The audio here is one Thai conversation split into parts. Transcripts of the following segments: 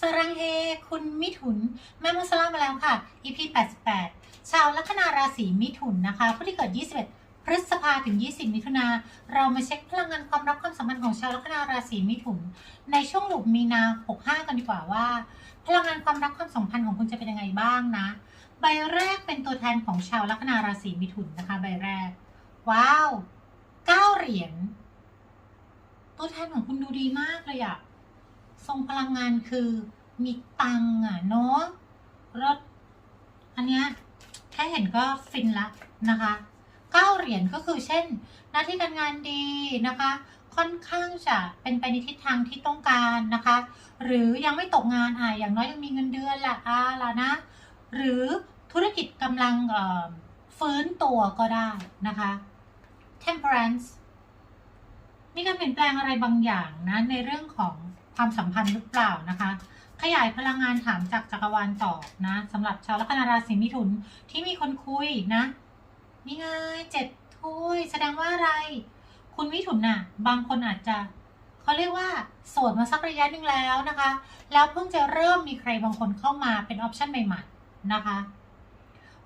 สรังเฮ คุณมิถุน แม่มุสลามาแล้วค่ะ EP 88 ชาวลัคนาราศีมิถุนนะคะ ผู้ที่เกิด 21 พฤษภาถึง 20 มิถุนาเรามาเช็คพลังงานความรักความสัมพันธ์ของชาวลัคนาราศีมิถุน ในช่วงหลุมมีนา 65 กันดีกว่าว่า พลังงานความรักความสัมพันธ์ของคุณจะเป็นยังไงบ้างนะ ใบแรกเป็นตัวแทนของชาวลัคนาราศีมิถุนนะคะ ใบแรก ว้าว 9 เหรียญ ตัวแทนของคุณดูดีมากเลยอะ ทรงพลังงานคือมีตังค์อะเนาะรถอันเนี้ยแค่เห็นก็ฟินละนะคะเก้าเหรียญก็คือเช่น หน้าที่การงานดีนะคะ ค่อนข้างจะเป็นไปในทิศทางที่ต้องการนะคะ หรือยังไม่ตกงานอะอย่างน้อยยังมีเงินเดือนละอ่าละนะ หรือธุรกิจกำลังฟื้นตัวก็ได้นะคะ temperance มีการเปลี่ยนแปลงอะไรบางอย่างนะในเรื่องของ ความสัมพันธ์หรือเปล่านะคะ ขยายพลังงานถามจากจักรวาลต่อนะสำหรับชาวลัคนาราศีมิถุนที่มีคนคุยนะนี่ไงเจ็ดถ้วยแสดงว่าอะไร คุณมิถุนน่ะ บางคนอาจจะเขาเรียกว่าโสดมาสักระยะหนึ่งแล้วนะคะ แล้วเพิ่งจะเริ่มมีใครบางคนเข้ามาเป็นออปชันใหม่ๆนะคะ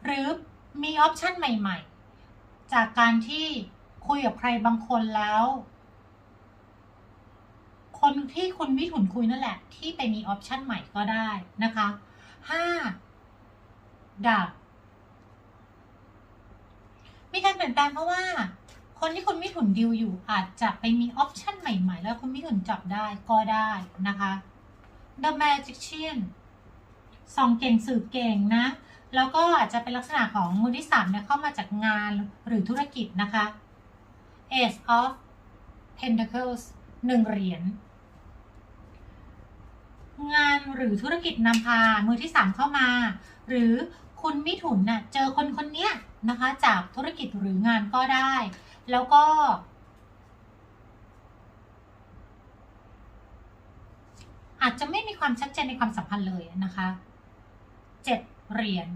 หรือมีออปชันใหม่ ๆ จากการที่คุยกับใครบางคนแล้ว คนที่คุณมิถุนคุยนั่นแหละ ที่ไปมีออปชันใหม่ก็ได้นะคะห้าดาบมีการเปลี่ยนแปลงเพราะว่า คนที่คุณมิถุนดิวอยู่อาจจะไปมีออปชันใหม่ ๆ แล้วคุณมิถุนจับได้ก็ได้นะคะ The Magician ส่องเก่งสืบเก่งนะ แล้วก็อาจจะเป็นลักษณะของมือที่สามเนี่ยเข้ามาจากงานหรือธุรกิจนะคะ Ace of Pentacles หนึ่งเหรียญ งานหรือธุรกิจนำพามือที่สามเข้ามา หรือคุณมิถุนน่ะเจอคนคนเนี้ยนะคะ จากธุรกิจหรืองานก็ได้ แล้วก็ อาจจะไม่มีความชัดเจนในความสัมพันธ์เลยนะคะเจ็ดเหรียญ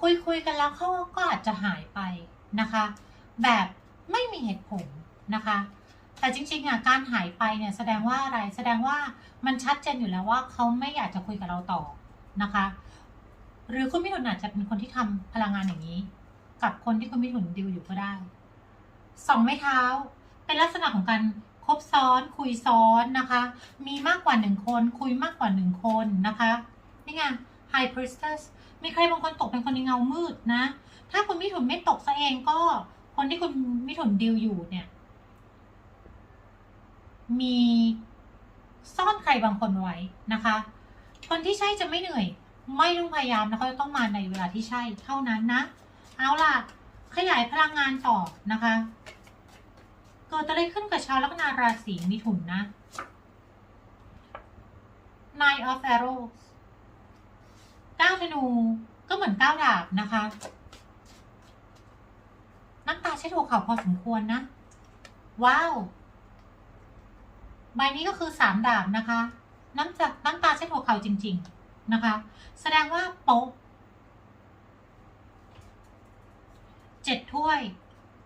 คุยคุยกันแล้วเขาก็อาจจะหายไปนะคะ แบบไม่มีเหตุผลนะคะ แต่จริงๆอะการหายไปเนี่ยแสดงว่าอะไรแสดงว่ามันชัดเจนอยู่แล้วว่าเขาไม่อยากจะคุยกับเราต่อนะคะ หรือคุณมิถุนอาจจะเป็นคนที่ทำพลังงานอย่างนี้ กับคนที่คุณมิถุนดิวอยู่ก็ได้สองไม้เท้า เป็นลักษณะของการคบซ้อนคุยซ้อนนะคะ มีมากกว่าหนึ่งคน คุยมากกว่าหนึ่งคนนะคะ นี่ไง High Priestess มีใครบางคนตกเป็นคนในเงามืดนะ ถ้าคุณมิถุนไม่ตกซะเองก็คนที่คุณมิถุนดิวอยู่เนี่ย มีซ่อนใครบางคนไว้นะคะ คนที่ใช่จะไม่เหนื่อย ไม่ต้องพยายามนะคะจะต้องมาในเวลาที่ใช่เท่านั้นนะ เอาล่ะ ขยายพลังงานต่อนะคะเกิดอะไรขึ้นกับชาวลัคนาราศีมิถุนนะ Nine of Arrows เก้าธนูก็เหมือนเก้าดาบนะคะน้ำตาเช็ดหัวเข่าพอสมควรนะ ว้าว ใบนี้ก็คือสามดาบนะคะ น้ำจากน้ำตาเช็ดหัวเข่าจริง ๆนะคะ แสดงว่าโป๊ะเจ็ดถ้วย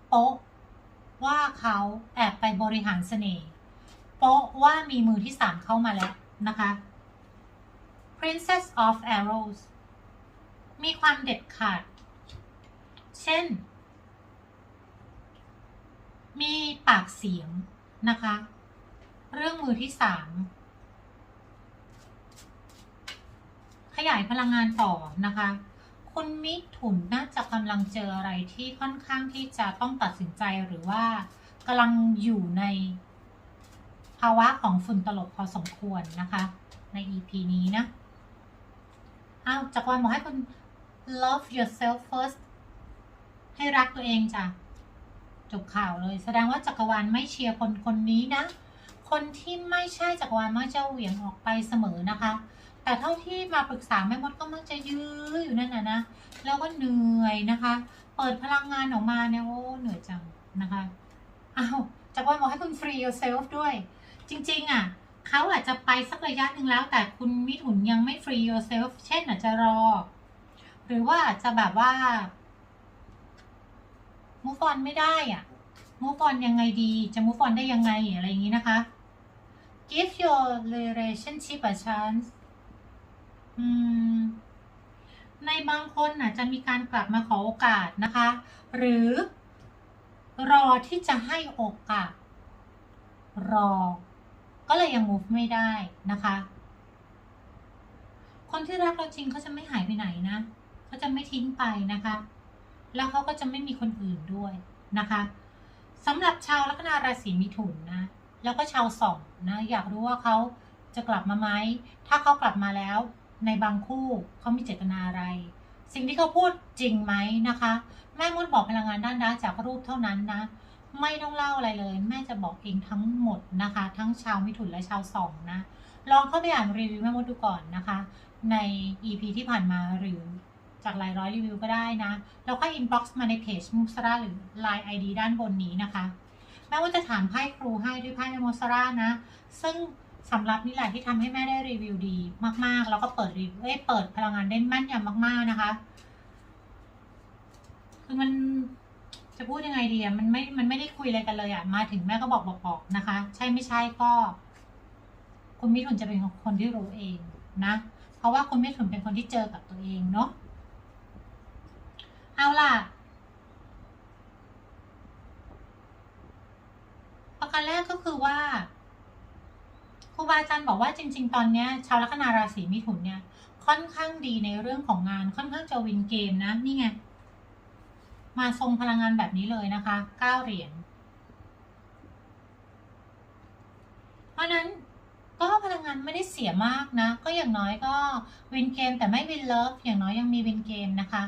โป๊ะว่าเขาแอบไปบริหารเสน่ห์โป๊ะว่ามีมือที่สามเข้ามาแล้วนะคะ Princess of Arrows มีความเด็ดขาด เช่น มีปากเสียงนะคะ เรื่องมือที่สามขยายพลังงานต่อนะคะ คุณมิถุนน่าจะกำลังเจออะไรที่ค่อนข้างที่จะต้องตัดสินใจหรือว่ากำลังอยู่ในภาวะของฝุ่นตลบพอสมควรนะคะ ใน EP นี้นะอ้าวจากวันบอกให้คุณ love yourself first ให้รักตัวเองจ้ะจบข่าวเลย แสดงว่าจักรวาลไม่เชียร์คนคนนี้นะ คนที่ไม่ใช่จักรวาลมักจะเหวี่ยงออกไปเสมอนะคะ แต่เท่าที่มาปรึกษาแม่มดก็มักจะยื้ออยู่นั่นนะนะ แล้วก็เหนื่อยนะคะ เปิดพลังงานออกมาเนี่ยโอ้เหนื่อยจังนะคะอ้าวจักรวาลบอกให้คุณ free yourself ด้วย จริงๆอะเขาอาจจะไปสักระยะหนึ่งแล้ว แต่คุณมิถุนยังไม่ free yourself เช่นอาจจะรอ หรือว่าอาจจะแบบว่า move on ไม่ได้อะ move on ยังไงดี จะ move on ได้ยังไงอะไรอย่างนี้นะคะ give your relationship a chance ในบางคนน่ะจะมีการกลับมาขอโอกาสนะคะ หรือรอที่จะให้โอกาส รอ ก็เลยยัง move ไม่ได้นะคะ คนที่รักเราจริงเขาจะไม่หายไปไหนนะเขาจะไม่ทิ้งไปนะคะ แล้วเขาก็จะไม่มีคนอื่นด้วยนะคะสำหรับชาวลัคนาราศีมิถุนนะ แล้วก็ชาวสองนะอยากรู้ว่าเขาจะกลับมาไหม ถ้าเขากลับมาแล้ว ในบางคู่เขามีเจตนาอะไร สิ่งที่เขาพูดจริงไหมนะคะ แม่มดบอกพลังงานด้านด้าจากรูปเท่านั้นนะ ไม่ต้องเล่าอะไรเลย แม่จะบอกเองทั้งหมดนะคะ ทั้งชาวมิถุนและชาวสองนะ ลองเข้าไปอ่านรีวิวแม่มดดูก่อนนะคะ ใน EP ที่ผ่านมาหรือจากหลายร้อยรีวิวก็ได้นะ แล้วก็ inbox มาในเพจมุสราหรือ Line ID ด้านบนนี้นะคะ แม่ว่าจะถามไพ่ครูให้ด้วยไพ่เมุสรานะ ซึ่งสำหรับนี่แหละที่ทำให้แม่ได้รีวิวดีมากๆ แล้วก็เปิดรีวิวเอ้เปิดพลังงานได้แม่นยำมากๆนะคะ คือมันจะพูดยังไงดีอะมันไม่ มันไม่ได้คุยอะไรกันเลยอะ มาถึงแม่ก็บอกบอกบอกนะคะ ใช่ไม่ใช่ก็ คุณมิถุนจะเป็นคนที่รู้เองนะ เพราะว่าคุณมิถุนเป็นคนที่เจอกับตัวเองเนาะ เอาล่ะ ประการ แรกก็คือว่าครูบาอาจารย์บอกว่าจริง ๆ ตอนเนี้ย ชาวลัคนาราศีมิถุนเนี่ย ค่อนข้างดีในเรื่องของงานค่อนข้างจะวินเกมนะ นี่ไง มาทรงพลังงานแบบนี้เลยนะคะเก้าเหรียญเพราะนั้นก็พลังงานไม่ได้เสียมากนะ ก็อย่างน้อยก็วินเกมแต่ไม่วินเลิฟอย่างน้อยยังมีวินเกมนะคะ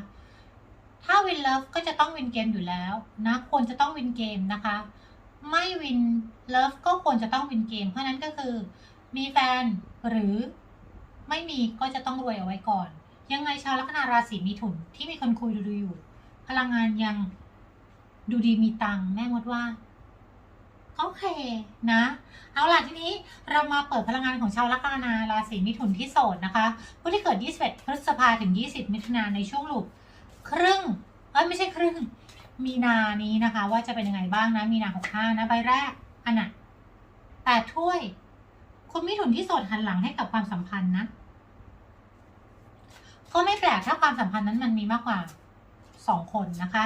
ถ้าวินเลิฟก็จะต้องวินเกมอยู่แล้วนะควรจะต้องวินเกมนะคะ ไม่วินเลิฟก็ควรจะต้องวินเกม เพราะนั้นก็คือ มีแฟนหรือไม่มีก็จะต้องรวยเอาไว้ก่อน ยังไงชาวลัคนาราศีมีถุนที่มีคนคุยดูอยู่ พลังงานยังดูดีมีตังแม่มดว่าโอเคนะ เอาล่ะทีนี้เรามาเปิดพลังงานของชาวลัคนาราศีมิถุนที่โสดนะคะ ผู้ที่เกิด 21 พฤษภาถึง 20 มิถุนายนในช่วงลูกครึ่งเอ้ยไม่ใช่ครึ่ง มีนานี้นะคะ ว่าจะเป็นยังไงบ้างนะ มีนา65นะใบแรกอันน่ะแปดถ้วย คุณมิถุนที่โสดหันหลังให้กับความสัมพันธ์นะ ก็ไม่แปลกถ้าความสัมพันธ์นั้นมันมีมากกว่าสองคนนะคะ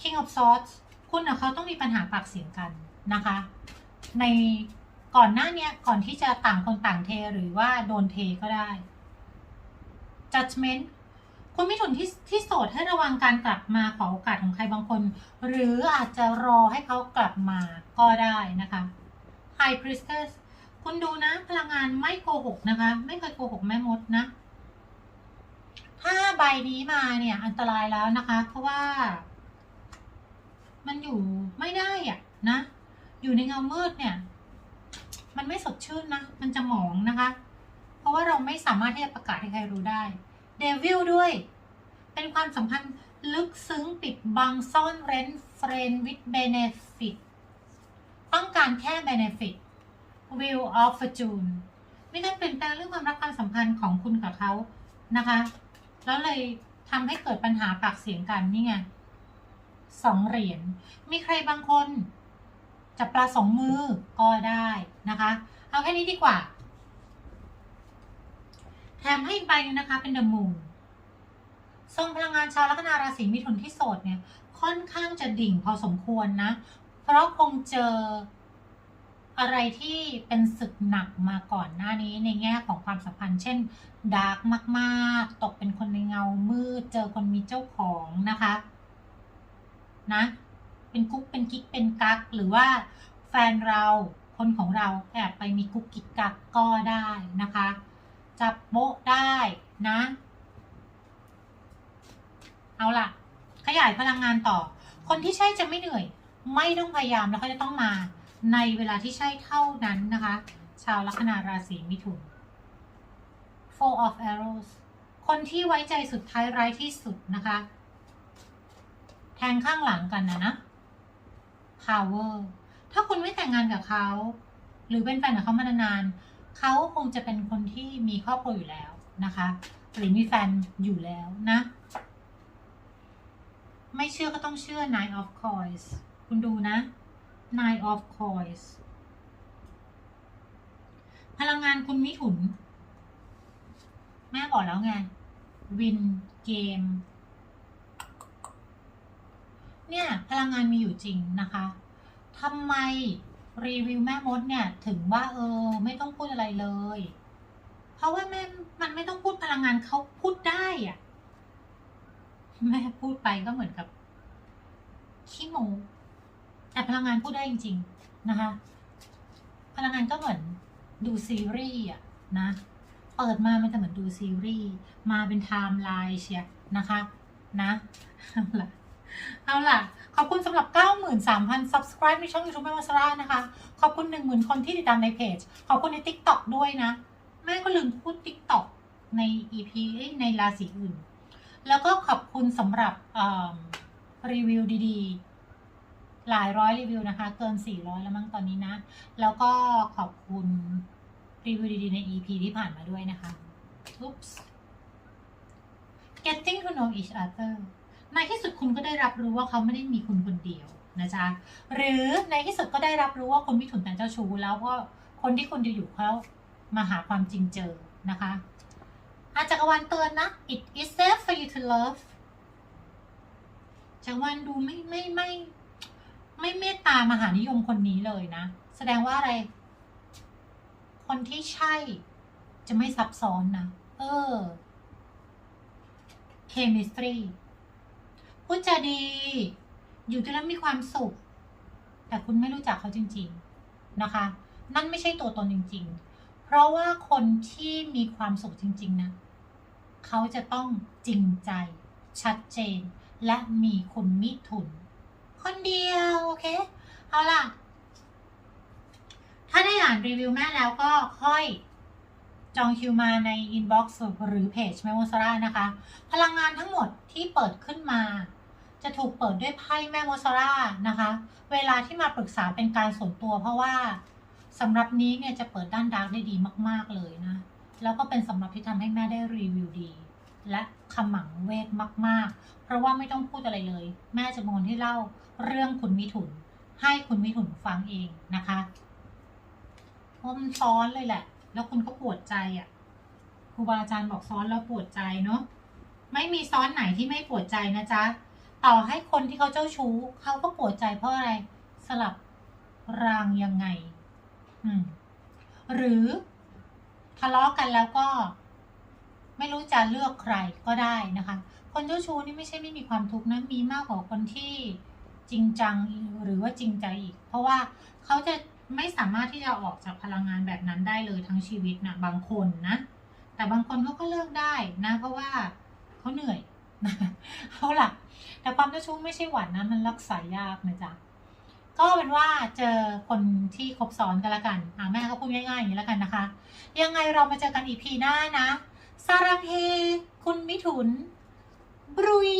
King of Swords คุณกับเขาต้องมีปัญหาปากเสียงกันนะคะ ในก่อนหน้าเนี้ยก่อนที่จะต่างคนต่างเทหรือว่าโดนเทก็ได้ Judgment คุณมิถุนที่ที่โสดให้ระวังการกลับมาขอโอกาสของใครบางคน หรืออาจจะรอให้เขากลับมาก็ได้นะคะ High Priestess คุณดูนะ พลังงานไม่โกหกนะคะ ไม่เคยโกหกแม่มดนะ ถ้าใบนี้มาเนี่ยอันตรายแล้วนะคะ เพราะว่า มันอยู่ไม่ได้อะนะ อยู่ในเงามืดเนี่ย มันไม่สดชื่นนะ มันจะหมองนะคะ เพราะว่าเราไม่สามารถที่จะประกาศให้ใครรู้ได้ เดวิลด้วย เป็นความสัมพันธ์ลึกซึ้งปิดบังซ่อนเร้นเฟรนวิดเบเนฟิตต้องการแค่เบเนฟิต Wheel of Fortune มีการเปลี่ยนแปลงเรื่องความรักความสัมพันธ์ของคุณกับเขานะคะ แล้วเลยทำให้เกิดปัญหาปากเสียงกันนี่ไงสองเหรียญมีใครบางคนจับปลาสองมือก็ได้นะคะ เอาแค่นี้ดีกว่า มให้อีกใบนึงนะคะ เป็นเดอะมูนทรงพลังงานชาวลัคนาราศีมิถุนที่โสดเนี่ย ค่อนข้างจะดิ่งพอสมควรนะ เพราะคงเจออะไรที่เป็นศึกหนักมาก่อนหน้านี้ในแง่ของความสัมพันธ์ เช่นดาร์กมากๆ ตกเป็นคนในเงามืด เจอคนมีเจ้าของนะคะนะ เป็นกุ๊กเป็นกิ๊กเป็นกัก หรือว่าแฟนเราคนของเราแอบไปมีกุ๊กกิ๊กกักก็ได้นะคะ จับโบ๊ะได้นะ เอาล่ะ ขยายพลังงานต่อ คนที่ใช่จะไม่เหนื่อย ไม่ต้องพยายามแล้วก็จะต้องมาในเวลาที่ใช่เท่านั้นนะคะ ชาวลัคนาราศีมิถุน Four of Arrows คนที่ไว้ใจสุดท้ายร้ายที่สุดนะคะ แทงข้างหลังกันนะนะ Power ถ้าคุณไม่แต่งงานกับเขา หรือเป็นแฟนกับเขามานานๆ เขาคงจะเป็นคนที่มีครอบครัวอยู่แล้วนะคะ หรือมีแฟนอยู่แล้วนะ ไม่เชื่อก็ต้องเชื่อ Nine of Coins คุณดูนะ Nine of Coins งานคุณมิถุน แม่บอกแล้วไง วินเกม เนี่ย พลังงานมีอยู่จริงนะคะทำไม รีวิวแม่มดเนี่ยถึงว่าเออ ไม่ต้องพูดอะไรเลย เพราะว่าแม่มันไม่ต้องพูดพลังงานเขาพูดได้อะแม่พูดไปก็เหมือนกับขี้โมแต่พลังงานพูดได้จริง ๆ นะคะ พลังงานก็เหมือนดูซีรีส์อะนะ เปิดมามันจะเหมือนดูซีรีส์มาเป็นไทม์ไลน์เชียนะคะ นะ เอาล่ะ ขอบคุณสำหรับ 93,000 subscribe ในช่อง YouTube แม่วัสรานะคะ ขอบคุณ 10,000 คนที่ติดตามในเพจ ขอบคุณใน TikTok ด้วยนะ แม่ก็ลืมพูด TikTok ใน EP ในราศีอื่น แล้วก็ขอบคุณสำหรับรีวิวดีๆ หลายร้อยรีวิวนะคะ เกิน 400 แล้วมั้งตอนนี้นะ แล้วก็ขอบคุณรีวิวดีๆ ใน EP ที่ผ่านมาด้วยนะคะ Oops getting to know each other ในที่สุดคุณก็ได้รับรู้ว่าเขาไม่ได้มีคุณคนเดียวนะจ๊ะหรือในที่สุดก็ได้รับรู้ว่าคุณมิถุนเป็นเจ้าชู้แล้วก็คนที่คุณอยู่ๆเขามาหาความจริงเจอนะคะอาจักรวาลเตือนนะ it is safe for you to love จักรวาลดูไม่ไม่ไม่ไม่เมตตามหานิยมคนนี้เลยนะ แสดงว่าอะไร คนที่ใช่จะไม่ซับซ้อนนะ เออ chemistry พูดจาดี อยู่ด้วยแล้วมีความสุข แต่คุณไม่รู้จักเขาจริง ๆนะคะ นั่นไม่ใช่ตัวตนจริง ๆ เพราะว่าคนที่มีความสุขจริง ๆนะเขาจะต้องจริงใจ ชัดเจน และมีคุณมิถุน คนเดียว โอเค เอาล่ะ ถ้าได้อ่านรีวิวแม่แล้วก็ค่อยจองคิวมาในอินบ็อกซ์หรือเพจแมวซาร่านะคะ พลังงานทั้งหมดที่เปิดขึ้นมา จะถูกเปิดด้วยไพ่แม่โมซาร่านะคะ เวลาที่มาปรึกษาเป็นการส่วนตัว เพราะว่าสำหรับนี้เนี่ยจะเปิดด้านดาร์กได้ดีมาก ๆเลยนะ แล้วก็เป็นสำหรับที่ทำให้แม่ได้รีวิวดี และขมังเวทมาก ๆ เพราะว่าไม่ต้องพูดอะไรเลย แม่จะมนที่เล่าเรื่องคุณมิถุน ให้คุณมิถุนฟังเองนะคะพราะมันซ้อนเลยแหละ แล้วคุณก็ปวดใจอะ่ะครูบาอาจารย์บอกซ้อนแล้วปวดใจเนาะไม่มีซ้อนไหนที่ไม่ปวดใจนะจ๊ะ ต่อให้คนที่เขาเจ้าชู้เขาก็ปวดใจเพราะอะไร สลับรางยังไง อืม หรือทะเลาะกันแล้วก็ ไม่รู้จะเลือกใครก็ได้นะคะ คนเจ้าชู้นี่ไม่ใช่ไม่มีความทุกข์นะมีมากกว่าคนที่จริงจังหรือว่าจริงใจอีก เพราะว่าเขาจะไม่สามารถที่จะออกจากพลังงานแบบนั้นได้เลยทั้งชีวิตนะบางคนนะ แต่บางคนเขาก็เลิกได้นะ เพราะว่าเขาเหนื่อย เอาล่ะ แต่ความเจ้าชู้ไม่ใช่หวานนะมันรักษายากนะจ๊ะก็เป็นว่าเจอคนที่ครบซ้อนกันละกันอ่าแม่ก็พูดง่ายๆอย่างนี้ละกันนะคะ ยังไงเรามาเจอกันอีพีหน้านะ สารังเฮ คุณมิถุน บรุย